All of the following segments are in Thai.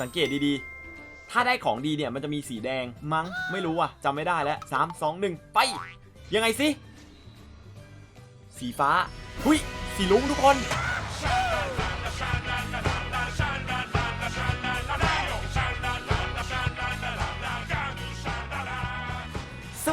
สังเกตดีๆ ถ้าได้ของดีเนี่ยมันจะมีสีแดงมั้งไม่รู้อะจำไม่ได้แล้วสามสองหนึ่งไป ยังไงสิ สีฟ้า หุยสีลุงทุกคน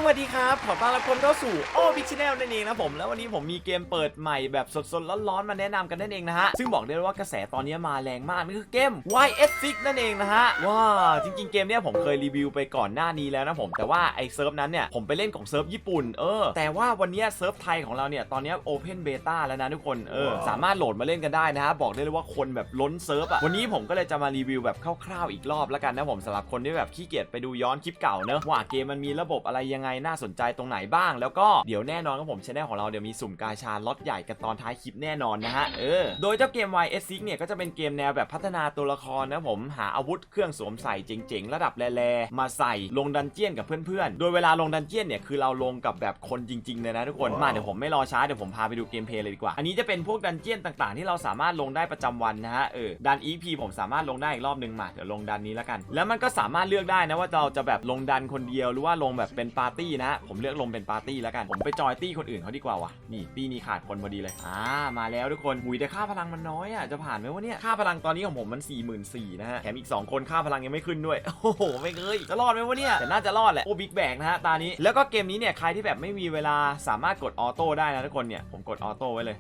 วัสดีครับ ขอต้อนรับคนเข้าสู่โอพิชแนลนั่นเองนะผม แล้ววันนี้ผมมีเกมเปิดใหม่แบบสดๆร้อนๆมาแนะนำกันนั่นเองนะฮะ ซึ่งบอกได้เลยว่ากระแสตอนนี้มาแรงมากนั่นคือเกม YS6 นั่นเองนะฮะ ว้าจริงๆเกมเนี้ยผมเคยรีวิวไปก่อนหน้านี้แล้วนะผม แต่ว่าไอ้เซิร์ฟนั้นเนี่ยผมไปเล่นของเซิร์ฟญี่ปุ่นเออ แต่ว่าวันเนี้ยเซิร์ฟไทยของเราเนี่ยตอนเนี้โอเพนเบต้าแล้วนะทุกคน เออ สามารถโหลดมาเล่นกันได้นะฮะ บอกได้เลยว่าคนแบบล้นเซิร์ฟอะวันนี้ผมก็เลยจะมารีวิวแบบคร่าวๆอีกรอบแล้วกันนะผมสำหรับคนที่แบบขี้เกียจไปดูย้อนคลิปเก่าเนอะว่าเกมมันมีระบบอะไรยังไงน่าสนใจตรงไหนบ้าง แล้วก็เดี๋ยวแน่นอนครับผมชแนลของเราเดี๋ยวมีสุ่มกาชาล็อตใหญ่กันตอนท้ายคลิปแน่นอนนะฮะเออโดยเจ้าเกม YS6 เนี่ยก็จะเป็นเกมแนวแบบพัฒนาตัวละครนะผมหาอาวุธเครื่องสวมใส่เจ๋งๆ ระดับแร่ๆมาใส่ลงดันเจียนกับเพื่อนๆ โดยเวลาลงดันเจียนเนี่ยคือเราลงกับแบบคนจริงๆเลยนะทุกคนมาเดี๋ยวผมไม่รอช้าเดี๋ยวผมพาไปดูเกมเพลย์เลยดีกว่า อันนี้จะเป็นพวกดันเจียนต่างๆ ที่เราสามารถลงได้ประจำวันนะฮะเออดัน EP ผมสามารถลงได้อีกรอบหนึ่งมาเดี๋ยวลงดันนี้แล้วกัน แล้วมันก็สามารถเลือกได้นะว่าเราจะแบบลงดันคนเดียวหรือว่าลงแบบเป็นปาร์ตี้นะ ผมเลือกลงเป็นปาร์ตี้แล้วกัน ผมไปจอยตี้คนอื่นเขาดีกว่าว่ะนี่ตี้นี้ขาดคนพอดีเลย อ่า มาแล้วทุกคนหุยแต่ค่าพลังมันน้อยอะ จะผ่านไหมวะเนี่ย ค่าพลังตอนนี้ของผมมัน 4 4 0 0 0นะฮะ แถมอีก 2 คนค่าพลังยังไม่ขึ้นด้วย โอ้โห ไม่เคย จะรอดไหมวะเนี่ย แต่น่าจะรอดแหละ โอ้บิ๊กแบกนะฮะ ตานี้ แล้วก็เกมนี้เนี่ย ใครที่แบบไม่มีเวลาสามารถกดออโต้ได้นะทุกคนเนี่ย ผมกดออโต้ไว้เลย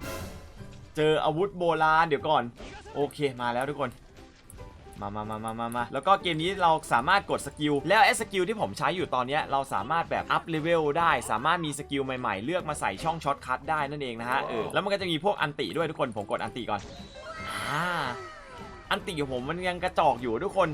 เจออาวุธโบราณเดี๋ยวก่อน โอเค มาแล้วทุกคน มามามามามามาแล้วก็เกมนี้เราสามารถกดสกิล แล้วไอ้สกิลที่ผมใช้อยู่ตอนเนี้ยเราสามารถแบบอัพเลเวลได้ สามารถมีสกิลใหม่ๆ เลือกมาใส่ช่องช็อตคัทได้นั่นเองนะฮะ เออ แล้วมันก็จะมีพวกอันติด้วยทุกคน ผมกดอันติก่อน อ่า อันติของผมมันยังกระจอกอยู่ทุกคน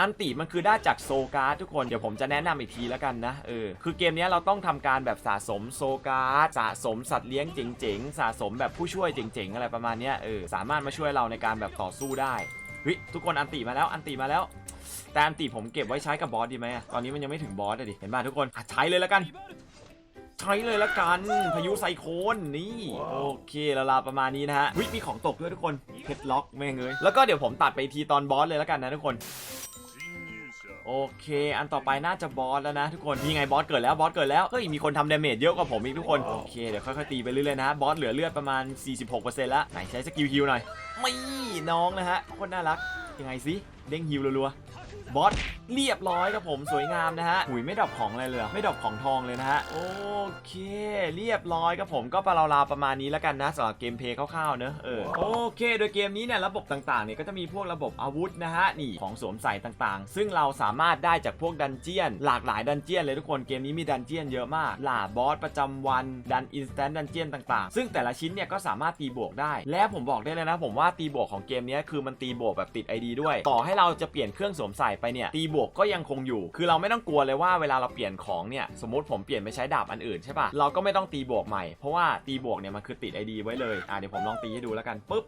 อันติมันคือได้จากโซการ์ดทุกคนเดี๋ยวผมจะแนะนำอีกทีแล้วกันนะเออคือเกมเนี้ยเราต้องทำการแบบสะสมโซการ์ดสะสมสัตว์เลี้ยงเจ๋งๆ สะสมแบบผู้ช่วยเจ๋งๆ อะไรประมาณเนี้ยเออสามารถมาช่วยเราในการแบบต่อสู้ได้ เฮ้ยทุกคนอันติมาแล้วอันติมาแล้วแต่อันติผมเก็บไว้ใช้กับบอสดีไหมอะตอนนี้มันยังไม่ถึงบอสอะดิเห็นป่ะทุกคนอะใช้เลยแล้วกันใช้เลยละกันพายุไซโคลนนี่โอเคแล้วลาประมาณนี้นะฮะวิมีของตกด้วยทุกคนเพชรล็อกแม่งเลยแล้วก็เดี๋ยวผมตัดไปทีตอนบอสเลยแล้วกันนะทุกคน โอเค อันต่อไปน่าจะบอสแล้วนะทุกคนนี่ไงบอสเกิดแล้วบอสเกิดแล้วเฮ้ยมีคนทำดาเมจเยอะกว่าผมอีกทุกคนโอเคเดี๋ยวค่อยๆตีไปเรื่อยๆนะบอสเหลือเลือดประมาณ 46%แล้วไหนใช้สกิลฮิวหน่อยไม่น้องนะฮะโคตรน่ารักยังไงสิเด้งฮิวรัวๆบอส เรียบร้อยครับผมสวยงามนะฮะหุยไม่ดรอปของอะไรเลยเหรอไม่ดรอปของทองเลยนะฮะโอเค เรียบร้อยครับผมก็ปราวๆประมาณนี้แล้วกันนะสำหรับเกมเพลย์คร่าวๆเนอะเออโอเค โดยเกมนี้เนี่ยระบบต่างๆเนี่ยก็จะมีพวกระบบอาวุธนะฮะนี่ของสวมใส่ต่างๆ ซึ่งเราสามารถได้จากพวกดันเจียน หลากหลายดันเจียนเลยทุกคนเกมนี้มีดันเจียนเยอะมากล่าบอสประจำวันดันอินสแตนต์ดันเจียนต่างๆ ซึ่งแต่ละชิ้นเนี่ยก็สามารถตีบวกได้ และผมบอกได้เลยนะ ผมว่าตีบวกของเกมเนี้ยคือมันตีบวกแบบติด ID ด้วย ต่อให้เราจะเปลี่ยนเครื่องสวมใส่ไปเนี่ยตีบวกก็ยังคงอยู่ คือเราไม่ต้องกลัวเลยว่าเวลาเราเปลี่ยนของเนี่ย สมมติผมเปลี่ยนไปใช้ดาบอันอื่นใช่ปะเราก็ไม่ต้องตีบวกใหม่ เพราะว่าตีบวกเนี่ยมันคือติดไอดีไว้เลย อะเดี๋ยวผมลองตีให้ดูแล้วกันปุ๊บ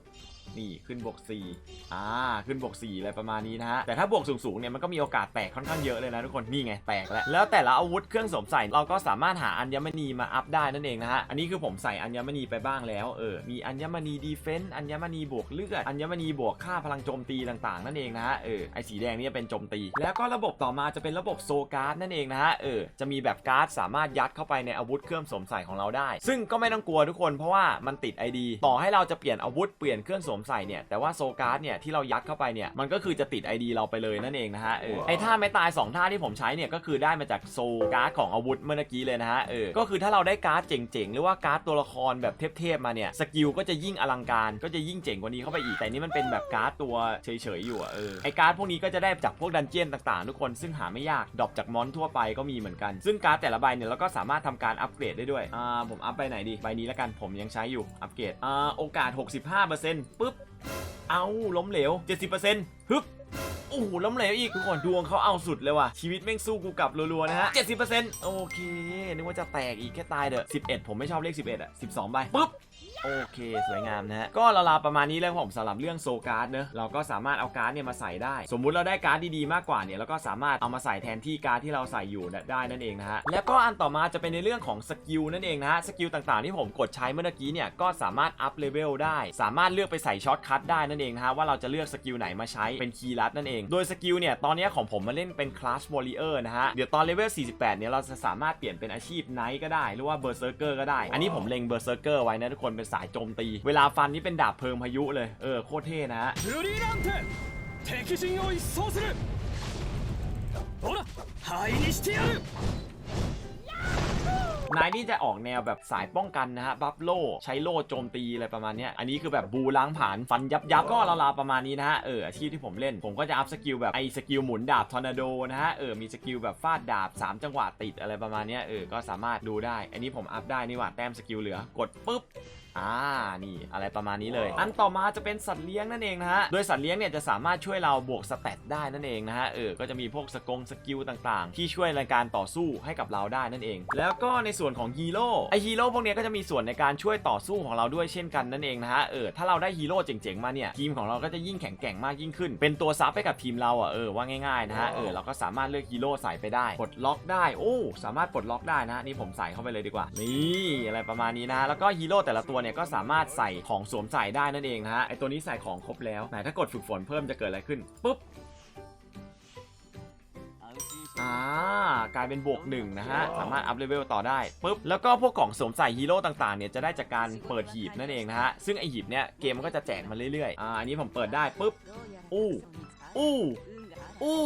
นี่ขึ้นบวก4อ่าขึ้นบวก4อะไรประมาณนี้นะฮะแต่ถ้าบวกสูงๆเนี่ยมันก็มีโอกาสแตกค่อนข้างเยอะเลยนะทุกคนนี่ไงแตกแล้วแล้วแต่ละอาวุธเครื่องสวมใส่เราก็สามารถหาอัญมณีมาอัพได้นั่นเองนะฮะอันนี้คือผมใส่อัญมณีไปบ้างแล้วเออมีอัญมณีดีเฟนส์อัญมณีบวกเลือดอัญมณีบวกค่าพลังโจมตีต่างๆ นั่นเองนะฮะเออไอสีแดงนี่เป็นโจมตี แล้วก็ระบบต่อมาจะเป็นระบบโซการ์ดนั่นเองนะฮะเออจะมีแบบการ์ดสามารถยัดเข้าไปในอาวุธเครื่องสวมใส่ของเราได้ ซึ่งก็ไม่ต้องกลัวทุกคนเพราะว่ามันติด ID ต่อให้เราจะเปลี่ยนอาวุธเปลี่ยนเครื่องสวมใส่เนี่ยแต่ว่าโซการ์ดเนี่ยที่เรายัดเข้าไปเนี่ยมันก็คือจะติด ID เราไปเลยนั่นเองนะฮะเออไอท่าไม่ตาย 2 ท่าที่ผมใช้เนี่ยก็คือได้มาจากโซการ์ดของอาวุธเมื่อกี้เลยนะฮะเออก็คือถ้าเราได้การ์ดเจ๋งๆ หรือว่าการ์ดตัวละครแบบเทพๆมาเนี่ยสกิลก็จะยิ่งอลังการก็จะยิ่งเจ๋งกว่านี้เข้าไปอีกแต่นี่มันเป็นแบบการ์ดตัวเฉยๆอยู่อะเออไอการ์ดพวกนี้ก็จะได้จากพวกดันเจียนต่างๆ ทุกคนซึ่งหาไม่ยากดรอปจากมอนทั่วไปก็มีเหมือนกัน ซึ่งการ์ดแต่ละใบเนี่ยเราก็สามารถทำการอัปเกรดได้ด้วยอ่าผมอัพไปไหนดีใบนี้แล้วกันผมยังใช้อยู่อัปเกรดอ่าโอกาส 65%ปึ๊บเอาล้มเหลว 70%ฮึบโอ้โหล้มเหลวอีกทุกคนดวงเขาเอาสุดเลยว่ะ ชีวิตแม่งสู้กูกลับรัวๆนะฮะ 70%โอเค นึกว่าจะแตกอีกแค่ตายเด้อ11 ผมไม่ชอบเลข 11 อะ 12 ใบปุ๊บ โอเค สวยงามนะฮะ ก็ราวๆประมาณนี้เลยครับผมสำหรับเรื่องโซการ์ดเนอะเราก็สามารถเอาการ์ดเนี่ยมาใส่ได้ สมมุติเราได้การ์ดดีๆมากกว่าเนี่ยเราก็สามารถเอามาใส่แทนที่การ์ดที่เราใส่อยู่ได้นั่นเองนะฮะ แล้วก็อันต่อมาจะเป็นในเรื่องของสกิลนั่นเองนะฮะ สกิลต่างๆที่ผมกดใช้เมื่อกี้เนี่ยก็สามารถอัพเลเวลได้ สามารถเลือกไปใส่ช็อตคัทได้นั่นเองนะฮะว่าเราจะเลือกสกิลไหนมาใช้เป็นคีย์ลัดนั่นเอง โดยสกิลเนี่ยตอนนี้ของผมมาเล่นเป็นคลาสวอริเออร์นะฮะ เดี๋ยวตอนเลเวล 48 เนี่ยเราจะสามารถเปลี่ยนเป็นอาชีพไนท์ก็ได้ หรือว่าเบอร์เซอร์เกอร์ก็ได้ อันนี้ผมเล็งเบอร์เซอร์เกอร์ไว้นะทุกคนเป็นสายโจมตี เวลาฟันนี่เป็นดาบเพลิงพายุเลย เออโคตรเท่นะฮะนายนี่จะออกแนวแบบสายป้องกันนะฮะ บัฟโลใช้โล่โจมตีอะไรประมาณนี้ อันนี้คือแบบบูล้างผ่าน ฟันยับยับก็ราวๆประมาณนี้นะฮะ เอออาชีพที่ผมเล่น ผมก็จะอัพสกิลแบบไอ้สกิลหมุนดาบทอร์นาโดนะฮะ เออ มีสกิลแบบฟาดดาบ 3 จังหวะติดอะไรประมาณนี้ เออ ก็สามารถดูได้ อันนี้ผมอัพได้นี่หว่า แต้มสกิลเหลือกดปุ๊บ อ่านี่อะไรประมาณนี้เลย อันต่อมาจะเป็นสัตว์เลี้ยงนั่นเองนะฮะ โดยสัตว์เลี้ยงเนี่ยจะสามารถช่วยเราบวกสเตตได้นั่นเองนะฮะ เออ ก็จะมีพวกสกงสกิลต่างๆ ที่ช่วยในการต่อสู้ให้กับเราได้นั่นเอง แล้วก็ในส่วนของฮีโร่ไอฮีโร่พวกเนี้ยก็จะมีส่วนในการช่วยต่อสู้ของเราด้วยเช่นกันนั่นเองนะฮะ เออ ถ้าเราได้ฮีโร่เจ๋งๆมาเนี่ยทีมของเราก็จะยิ่งแข็งแกร่งมากยิ่งขึ้น เป็นตัวซับให้กับทีมเราอะ เออ ว่าง่ายๆนะฮะ เออ เราก็สามารถเลือกฮีโร่ใส่ไปได้ปลดล็อกได้ โอ้ สามารถปลดล็อกได้นะนี่ผมใส่เข้าไปเลยดีกว่า นี่อะไรประมาณนี้นะแล้วก็ฮีโร่แต่ละตัวเนี่ยก็สามารถใส่ของสวมใส่ได้นั่นเองนะฮะไอตัวนี้ใส่ของครบแล้วไหนถ้ากดฝึกฝนเพิ่มจะเกิดอะไรขึ้นปุ๊บอ่ากลายเป็นบวกหนึ่งนะฮะ สามารถอัพเลเวลต่อได้ปุ๊บ แล้วก็พวกกล่องสวมใส่ฮีโร่ต่างๆ เนี่ย จะได้จากการเปิดหีบนั่นเองนะฮะ ซึ่งไอหีบเนี่ยเกมมันก็จะแจกมาเรื่อยๆ อ่า อันนี้ผมเปิดได้ปุ๊บ อู้ อู้อู้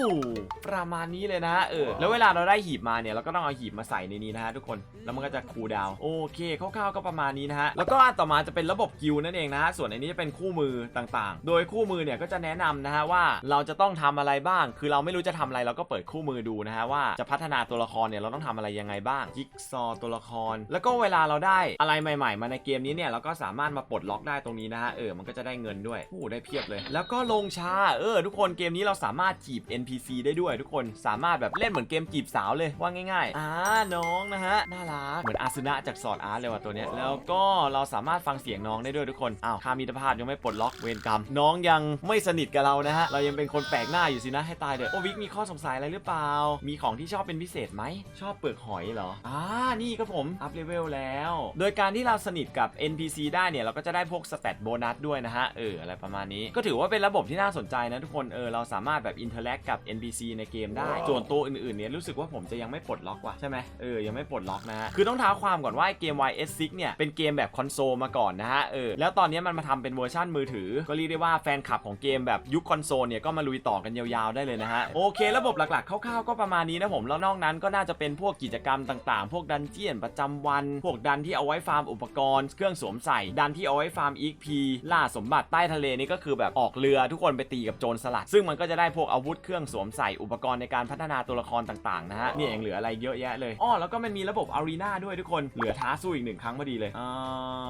ประมาณนี้เลยนะฮะเออ แล้วเวลาเราได้หีบมาเนี่ย เราก็ต้องเอาหีบมาใส่ในนี้นะฮะทุกคน แล้วมันก็จะคูลดาวโอเคคร่าวๆก็ประมาณนี้นะฮะแล้วก็อันต่อมาจะเป็นระบบกิลด์นั่นเองนะฮะส่วนอันนี้จะเป็นคู่มือต่างๆ โดยคู่มือเนี่ยก็จะแนะนำนะฮะว่าเราจะต้องทำอะไรบ้าง คือเราไม่รู้จะทำอะไรเราก็เปิดคู่มือดูนะฮะว่าจะพัฒนาตัวละครเนี่ยเราต้องทำอะไรยังไงบ้างจิ๊กซอว์ตัวละคร แล้วก็เวลาเราได้อะไรใหม่ ๆ มาในเกมนี้เนี่ยเราก็สามารถมาปลดล็อกได้ตรงนี้นะฮะเออมันก็จะได้เงินด้วยโอ้ได้เพียบเลย แล้วก็ลงชาเออ ทุกคนเกมนี้เราสามารถจีบ NPC ได้ด้วย ทุกคนสามารถแบบเล่นเหมือนเกมจีบสาวเลยว่าง่ายๆอ่าน้องนะฮะน่ารักเหมือนอาซึนะจากสอดอาร์ตเลยว่ะตัวเนี้ย แล้วก็เราสามารถฟังเสียงน้องได้ด้วยทุกคน อ้าวคามิตรภาพยังไม่ปลดล็อกเวรกรรม น้องยังไม่สนิทกับเรานะฮะ เรายังเป็นคนแปลกหน้าอยู่สินะให้ตายเถอะโอวิกมีข้อสงสัยอะไรหรือเปล่า มีของที่ชอบเป็นพิเศษไหม ชอบเปลือกหอยเหรอ อ่า นี่ครับผม อัพเลเวลแล้ว โดยการที่เราสนิทกับ NPC ได้เนี่ยเราก็จะได้พวกสเตตโบนัสด้วยนะฮะ เออ อะไรประมาณนี้ ก็ถือว่าเป็นระบบที่น่าสนใจนะทุกคน เออ เราสามารถแบบอินเทอร์แลกกับ NPC ในเกมได้ ส่วนตัวอื่นๆเนี่ยรู้สึกว่าผมจะยังไม่ปลดล็อกว่ะใช่ไหมเออ ยังไม่ปลดล็อกนะฮะคือต้องท้าความก่อนว่าไอเกม YS6 เนี่ยเป็นเกมแบบคอนโซลมาก่อนนะฮะเออแล้วตอนนี้มันมาทำเป็นเวอร์ชันมือถือ ก็เรียกได้ว่าแฟนคลับของเกมแบบยุคคอนโซลเนี่ยก็มาลุยต่อกันยาวๆได้เลยนะฮะโอเค ระบบหลักๆคร่าวๆก็ประมาณนี้นะผมแล้วนอกนั้นก็น่าจะเป็นพวกกิจกรรมต่างๆ พวกดันเจียนประจำวัน พวกดันที่เอาไว้ฟาร์มอุปกรณ์เครื่องสวมใส่ ดันที่เอาไว้ฟาร์ม EXP ล่าสมบัติใต้ทะเลนี่ก็คือแบบออกเรือทุกคนไปตีกับโจรสลัด ซึ่งมันก็จะได้พวกอาวุธเครื่องสวมใส่อุปกรณ์ในการพัฒนาตัวละครต่างๆนะฮะนี่ยยังเหลืออะไรเยอะแยะเลยอ้อแล้วก็มันมีระบบอารีนาด้วยทุกคน เหลือท้าสู้อีกหนึ่งครั้งพอดีเลยอ่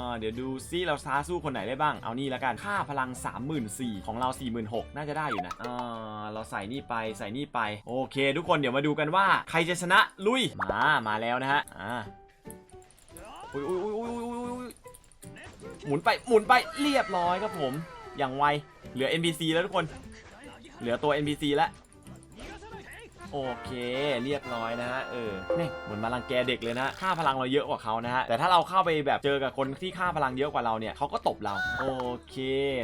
าเดี๋ยวดูซิเราท้าสู้คนไหนได้บ้าง เอานี่ละกัน ค่าพลัง 34,000ของเรา 46,000น่าจะได้อยู่นะอ่าเราใส่นี่ไป ใส่นี่ไป โอเค ทุกคนเดี๋ยวมาดูกันว่า ใครจะชนะ ลุย มา มาแล้วนะฮะ อ่าอุ้ยอุ้ยอุ้ยอุ้ยอุ้ยอุ้ยหมุนไป หมุนไป เรียบร้อยครับผม อย่างไว เหลือ NPC แล้วทุกคน เหลือตัว NPC แล้ว โอเค เรียบร้อยนะฮะเออนี่เหมือนมารังแกเด็กเลยนะค่าพลังเราเยอะกว่าเขานะฮะแต่ถ้าเราเข้าไปแบบเจอกับคนที่ค่าพลังเยอะกว่าเราเนี่ยเขาก็ตบเราโอเค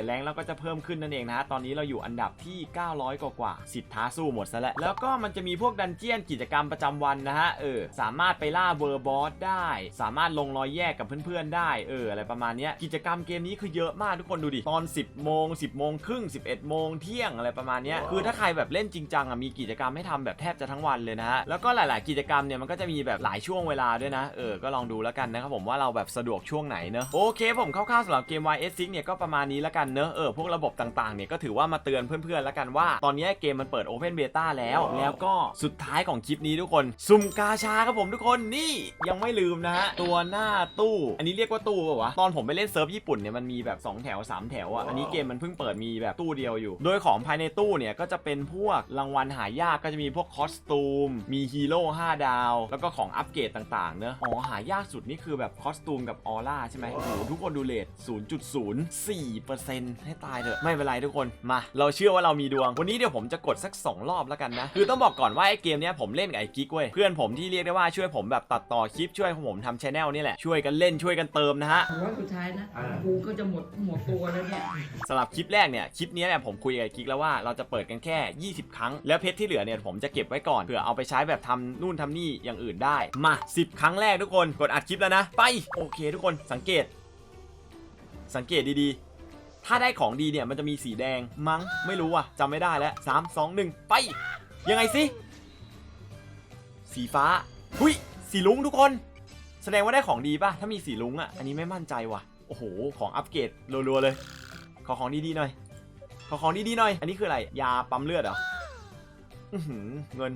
แรงเราก็จะเพิ่มขึ้นนั่นเองนะฮะตอนนี้เราอยู่อันดับที่ 900 กว่ากว่าสิทธาสู้หมดซะแล้วแล้วก็มันจะมีพวกดันเจียนกิจกรรมประจำวันนะฮะเออสามารถไปล่าเวอร์บอสได้ สามารถลงรอยแยกกับเพื่อนๆได้เอออะไรประมาณเนี้ยกิจกรรมเกมนี้คือเยอะมากทุกคนดูดิตอน 10โมง10โมงครึ่ง11โมงเที่ยงอะไรประมาณเนี้ยคือถ้าใครแบบเล่นจริงจังอะมีกิจกรรมให้ทำแบบแทบจะทั้งวันเลยนะฮะแล้วก็หลาย ๆ กิจกรรมเนี่ยมันก็จะมีแบบหลายช่วงเวลาด้วยนะเออก็ลองดูแล้วกันนะครับผมว่าเราแบบสะดวกช่วงไหนเนอะโอเค ผมคร่าวๆสำหรับเกม YS6 เนี่ยก็ประมาณนี้แล้วกันเนอะเออพวกระบบต่างๆเนี่ยก็ถือว่ามาเตือนเพื่อนๆแล้วกันว่า ตอนนี้เกมมันเปิด Open Beta แล้ว แล้วก็สุดท้ายของคลิปนี้ทุกคนสุ่มกาชาครับผมทุกคนนี่ยังไม่ลืมนะฮะตัวหน้าตู้ อันนี้เรียกว่าตู้ป่าวะตอนผมไปเล่นเซิร์ฟญี่ปุ่นเนี่ยมันมีแบบ2แถว3แถวอะอันนี้เกมมันเพิ่งเปิดมีแบบตู้เดียวอยู่ โดยของภายในตู้เนี่ยก็จะเป็นพวกรางวัลหายากก็จะมีพวกวกคอสตูม มีฮีโร่5ดาว แล้วก็ของอัปเกรดต่างๆ เนอะอ๋อหายากสุดนี่คือแบบคอสตูมกับออร่าใช่ไหมโอ้โหทุกคนดูเลท0.04%ให้ตายเถอะ ไม่เป็นไรทุกคน มา เราเชื่อว่าเรามีดวง วันนี้เดี๋ยวผมจะกดสัก 2 รอบแล้วกันนะ คือต้องบอกก่อนว่าไอ้เกมเนี้ยผมเล่นกับไอ้กิ๊กเว้ย เพื่อนผมที่เรียกได้ว่าช่วยผมแบบตัดต่อคลิปช่วยผมทำชแนลนี่แหละ ช่วยกันเล่นช่วยกันเติมนะฮะ ร้อยสุดท้ายนะ กูก็จะหมดหมดตัวแล้วเนี่ย สำหรับคลิปแรกเนี่ย คลิปนี้เนี่ยผมคุยกับกิ๊กแล้วว่าเราจะเปิดกันแค่ 20 ครั้ง แล้วเพชรที่เหลือเนี่ยผมจะเก็บไว้ก่อนเผื่อเอาไปใช้แบบทำนู่นทำนี่อย่างอื่นได้มา 10 ครั้งแรกทุกคนกดอัดคลิปแล้วนะ ไปโอเค ทุกคนสังเกต สังเกตดีๆ ถ้าได้ของดีเนี่ยมันจะมีสีแดงมั้งไม่รู้อะจำไม่ได้แล้ว3 2 1ไป ยังไงสิสีฟ้าหุยสีลุงทุกคน แสดงว่าได้ของดีป่ะถ้ามีสีลุงอะอันนี้ไม่มั่นใจว่ะโอ้โหของอัปเกรดรัวๆเลย ขอของดีๆหน่อยขอของดีๆหน่อย อันนี้คืออะไร ยาปั๊มเลือดเหรออือหือ เงิน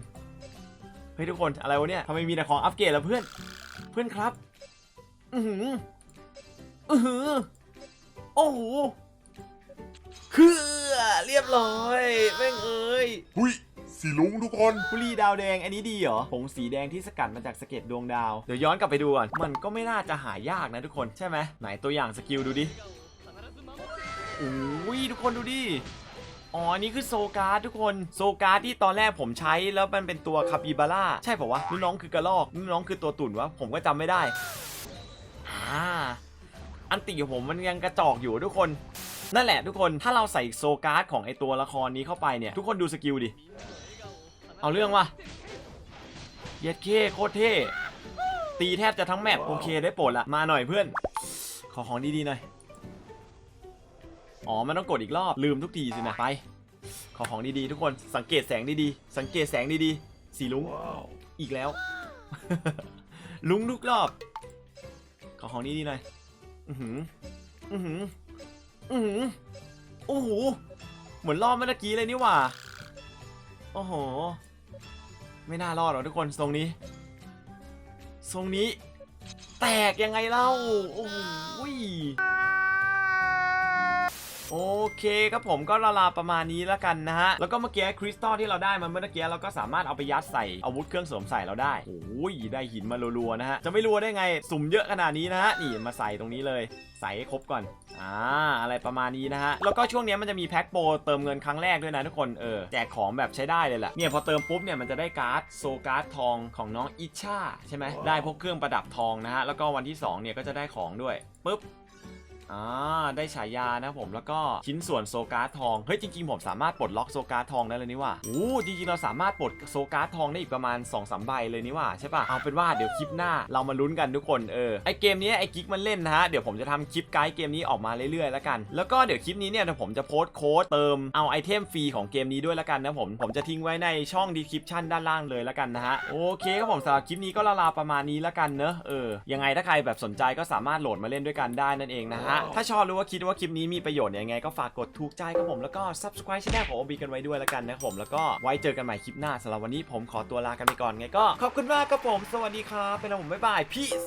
เฮ้ยทุกคนอะไรวะเนี่ยทำไมมีแต่ของอัปเกรดล่ะเพื่อน เพื่อนครับ อือหืออือหือโอ้โหคือเรียบร้อยแม่งเอ้ยหุยสีลุงทุกคนบุหรีดาวแดงอันนี้ดีเหรอผงสีแดงที่สกัดมาจากสะเก็ดดวงดาว เดี๋ยวย้อนกลับไปดูก่อน มันก็ไม่น่าจะหายากนะทุกคนใช่ไหมไหนตัวอย่างสกิลดูดิโอ้ยทุกคนดูดิ อ๋อนนี้คือโซการ์ดทุกคนโซการ์ดที่ตอนแรกผมใช้แล้วมันเป็นตัวคาปิบาร่าใช่ป่าวะนี่น้องคือกระลอกนี่น้องคือตัวตุ่นวะผมก็จำไม่ได้อ่าอันติของผมมันยังกระจอกอยู่ทุกคนนั่นแหละทุกคนถ้าเราใส่โซการ์ดของไอตัวละครนี้เข้าไปเนี่ย ทุกคนดูสกิลดิ เอาเรื่องว่ะเย็ดเคโคตรเท่ตีแทบจะทั้งแมปโอเคได้โปรดละมาหน่อยเพื่อน ขอของดีๆหน่อย อ๋อ มันต้องกดอีกรอบ ลืมทุกทีสินะ ไป ขอของดีๆ ทุกคน สังเกตแสงดีๆ สังเกตแสงดีๆ สีลุง อีกแล้ว ลุงทุกรอบ ขอของดีๆหน่อย อือหือ อือหือ อือหือ โอ้โห เหมือนรอบเมื่อกี้เลยนี่หว่า โอ้โห ไม่น่ารอดหรอกทุกคนทรงนี้ ทรงนี้ แตกยังไงเล่า โอ้โหย โอเคครับผมก็ละลาประมาณนี้แล้วกันนะฮะ แล้วก็เมื่อกี้คริสตัลที่เราได้มาเมื่อกี้เราก็สามารถเอาไปยัดใส่อาวุธเครื่องสวมใส่เราได้โอ้ยได้หินมารัวๆนะฮะ จะไม่รัวได้ไง สุ่มเยอะขนาดนี้นะฮะ นี่มาใส่ตรงนี้เลย ใส่ให้ครบก่อน อ่า อะไรประมาณนี้นะฮะ แล้วก็ช่วงนี้มันจะมีแพ็คโปรเติมเงินครั้งแรกด้วยนะทุกคน เออ แจกของแบบใช้ได้เลยแหละ เนี่ยพอเติมปุ๊บเนี่ยมันจะได้การ์ดโซการ์ดทองของน้องอิชาใช่ไหมได้พวกเครื่องประดับทองนะฮะ แล้วก็วันที่2เนี่ยก็จะได้ของด้วยปุ๊บ อ่าได้ฉายานะผมแล้วก็ชิ้นส่วนโซการ์ทองเฮ้ยจริงๆผมสามารถปลดล็อกโซการ์ทองได้เลยนี่ว่าโอ้จริงๆเราสามารถปลดโซการ์ทองได้อีกประมาณ2อสใบเลยนี่ว่าใช่ปะเอาเป็นว่าเดี๋ยวคลิปหน้าเรามาลุ้นกันทุกคนเออไอเกมนี้ไอกิ๊กมันเล่นนะฮะเดี๋ยวผมจะทำคลิปไกด์เกมนี้ออกมาเรื่อยๆแล้วกัน แล้วก็เดี๋ยวคลิปนี้เนี่ยเดี๋ยวผมจะโพสต์โค้ดเติมเอาไอเทมฟรีของเกมนี้ด้วยแล้วกันนะผมผมจะทิ้งไว้ในช่องดีคริปชั่นด้านล่างเลยแล้วกันนะฮะโอเคครับผมสำหรับคลิปนี้ก็ลาๆประมาณนี้แล้วกันเนอะเออยังไงถ้าใครแบบสนใจก็สามารถโหลดมาเล่นด้วยกันได้นั่นเองนะฮะถ้าชอบหรือว่าคิดว่าคลิปนี้มีประโยชน์ยังไงก็ฝากกดถูกใจครับผมแล้วก็ subscribe ช่องของ OB กันไว้ด้วยแล้วกันนะครับผมแล้วก็ไว้เจอกันใหม่คลิปหน้าสำหรับวันนี้ผมขอตัวลากันไปก่อนไงก็ขอบคุณมากครับผม สวัสดีครับเป็นผมบ๊ายบาย peace